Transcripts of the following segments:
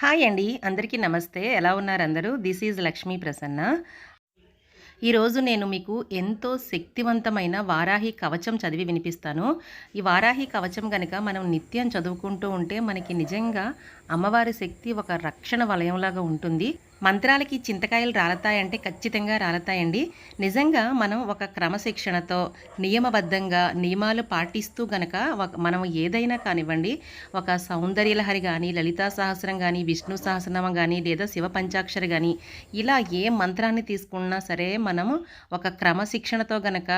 Hi అండి. అందరికీ నమస్తే. ఎలా ఉన్నారు అందరూ? This is Lakshmi Prasanna. ఈరోజు నేను మీకు ఎంతో శక్తివంతమైన వారాహి కవచం చదివి వినిపిస్తాను. ఈ వారాహి కవచం కనుక మనం నిత్యం చదువుకుంటూ ఉంటే మనకి నిజంగా అమ్మవారి శక్తి ఒక రక్షణ వలయంలాగా ఉంటుంది. మంత్రాలకి చింతకాయలు రాలతాయంటే ఖచ్చితంగా రాలతాయండి. నిజంగా మనం ఒక క్రమశిక్షణతో నియమబద్ధంగా నియమాలు పాటిస్తూ గనక మనం ఏదైనా కానివ్వండి ఒక సౌందర్యలహరి కానీ లలితా సహస్రం కానీ విష్ణు సహస్రనామం కానీ లేదా శివ పంచాక్షరి కానీ ఇలా ఏ మంత్రాన్ని తీసుకున్నా సరే మనము ఒక క్రమశిక్షణతో గనక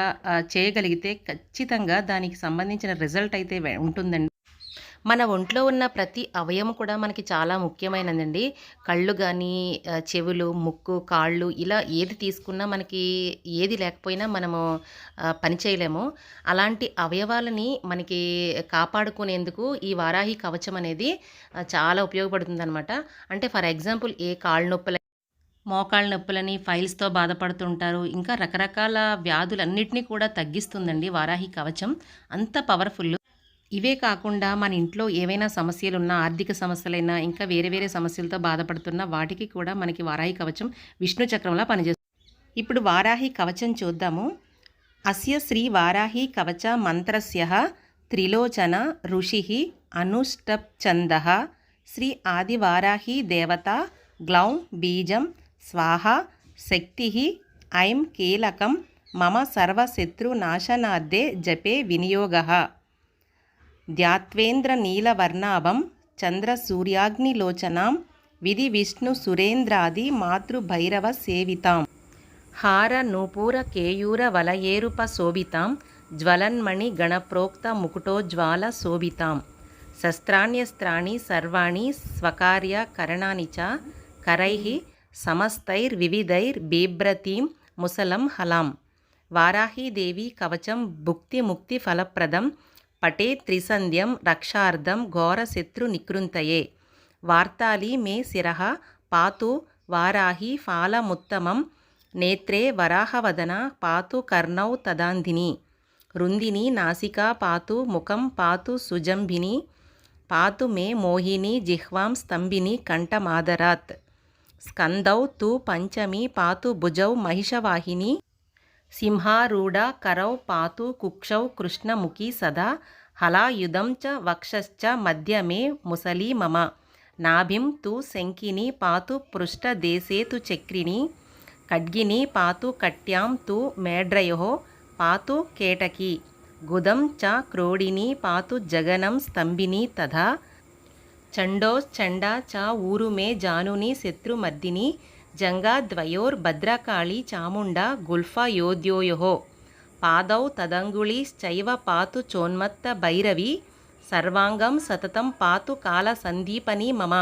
చేయగలిగితే ఖచ్చితంగా దానికి సంబంధించిన రిజల్ట్ అయితే ఉంటుందండి. మన ఒంట్లో ఉన్న ప్రతి అవయవం కూడా మనకి చాలా ముఖ్యమైనదండి. కళ్ళు కానీ చెవులు ముక్కు కాళ్ళు ఇలా ఏది తీసుకున్నా మనకి ఏది లేకపోయినా మనము పని చేయలేము. అలాంటి అవయవాలని మనకి కాపాడుకునేందుకు ఈ వారాహి కవచం అనేది చాలా ఉపయోగపడుతుంది అనమాట అంటే ఫర్ ఎగ్జాంపుల్ ఏ కాళ్ళ నొప్పులు మోకాళ్ళ నొప్పులని ఫైల్స్తో బాధపడుతుంటారు. ఇంకా రకరకాల వ్యాధులన్నింటినీ కూడా తగ్గిస్తుందండి వారాహి కవచం. అంత పవర్ఫుల్ ఇవే కాకుండా మన ఇంట్లో ఏవైనా సమస్యలున్నా ఆర్థిక సమస్యలైనా ఇంకా వేరే వేరే సమస్యలతో బాధపడుతున్న వాటికి కూడా మనకి వారాహి కవచం విష్ణు చక్రంలా పనిచేస్తుంది. ఇప్పుడు వారాహి కవచం చూద్దాము. అస్య శ్రీ వారాహి కవచ మంత్రస్య త్రిలోచన ఋషి అనుష్టప్చంద శ్రీ ఆదివారాహి దేవత గ్లౌం బీజం స్వాహ శక్తి ఐం కీలకం మమ సర్వశత్రునాశనార్థే జపే వినియోగ. ధ్యాత్వేంద్ర నీలవర్ణాభం చంద్రసూర్యాగ్నిలోచనాం విధి విష్ణు సురేంద్రాది మాతృభైరవ సేవితాం. హార నూపూర కేయూర వలయేరుప శోభితాం జ్వలన్మణి గణప్రోక్త ముకుటోజ్వాల శోభితాం. శస్త్రాణ్యస్త్రాణి సర్వాణి స్వకార్య కరణాని చ కరై సమస్తైర్వివిధైర్బీభ్రతీం ముసలం హలాం. వారాహీదేవి కవచం భుక్తి ఫలప్రదం పటే త్రిసంధ్యం రక్షార్థం ఘోరశత్రు నికృంతయే. వార్తాలి మే శిర పాతు వారాహి ఫాలముత్తమం నేత్రే వరాహవదన పాతు కర్ణౌ తదాంధిని. రుందిని నాసికా పాతు ముఖం పాతు సుజంభిని పాతు మే మోహిని జిహ్వాం స్తంభిని కంఠమాదరాత్. స్కందౌ తు పంచమి పాతు భుజౌ మహిషవాహిని సింహారూఢ కరౌ పాతు కుక్షౌ కృష్ణముఖి సదా హలాయుధం చ వక్షశ్చ మధ్యమే ముసలి మమ. నాభిం తు శంకిని పాతు పృష్ఠదేశేతు చక్రిణి ఖడ్గిని పాతు కట్యాం తు మేడ్రయో పాతు కేటకి. గుదం చ క్రోడిని పాతు జగనం స్తంభిని తథా. చండోశ్చండ చ ఊరు మే జానుని శత్రుమర్దిని జంగాద్వయోర్భద్రకాళీ చాముండా గుల్ఫయోద్యోయో పాదౌ తదంగుళీశ్చైవ పాతు చోన్మత్త భైరవి సర్వాంగం సతతం పాతు కాల సందీపని మమ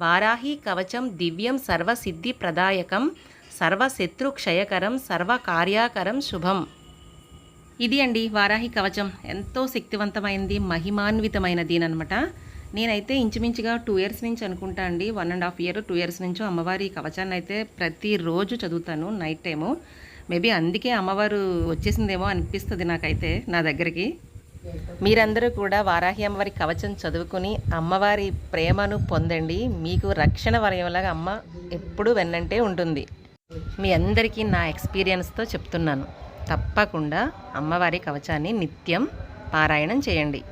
వారాహి కవచం దివ్యం సర్వసిద్ధిప్రదాయకం సర్వశత్రుక్షయకరం సర్వకార్యాకరం శుభం. ఇది అండి వారాహి కవచం. ఎంతో శక్తివంతమైంది మహిమాన్వితమైనది అనమాట నేనైతే ఇంచుమించుగా టూ ఇయర్స్ నుంచి అనుకుంటా అండి. One and half year two years నుంచి అమ్మవారి కవచాన్ని అయితే ప్రతిరోజు చదువుతాను నైట్ టైము. మేబీ అందుకే అమ్మవారు వచ్చేసిందేమో అనిపిస్తుంది నాకైతే నా దగ్గరికి. మీరందరూ కూడా వారాహి అమ్మవారి కవచం చదువుకుని అమ్మవారి ప్రేమను పొందండి. మీకు రక్షణ వలయంలాగా అమ్మ ఎప్పుడూ వెన్నంటే ఉంటుంది. మీ అందరికీ నా ఎక్స్పీరియన్స్తో చెప్తున్నాను. తప్పకుండా అమ్మవారి కవచాన్ని నిత్యం పారాయణం చేయండి.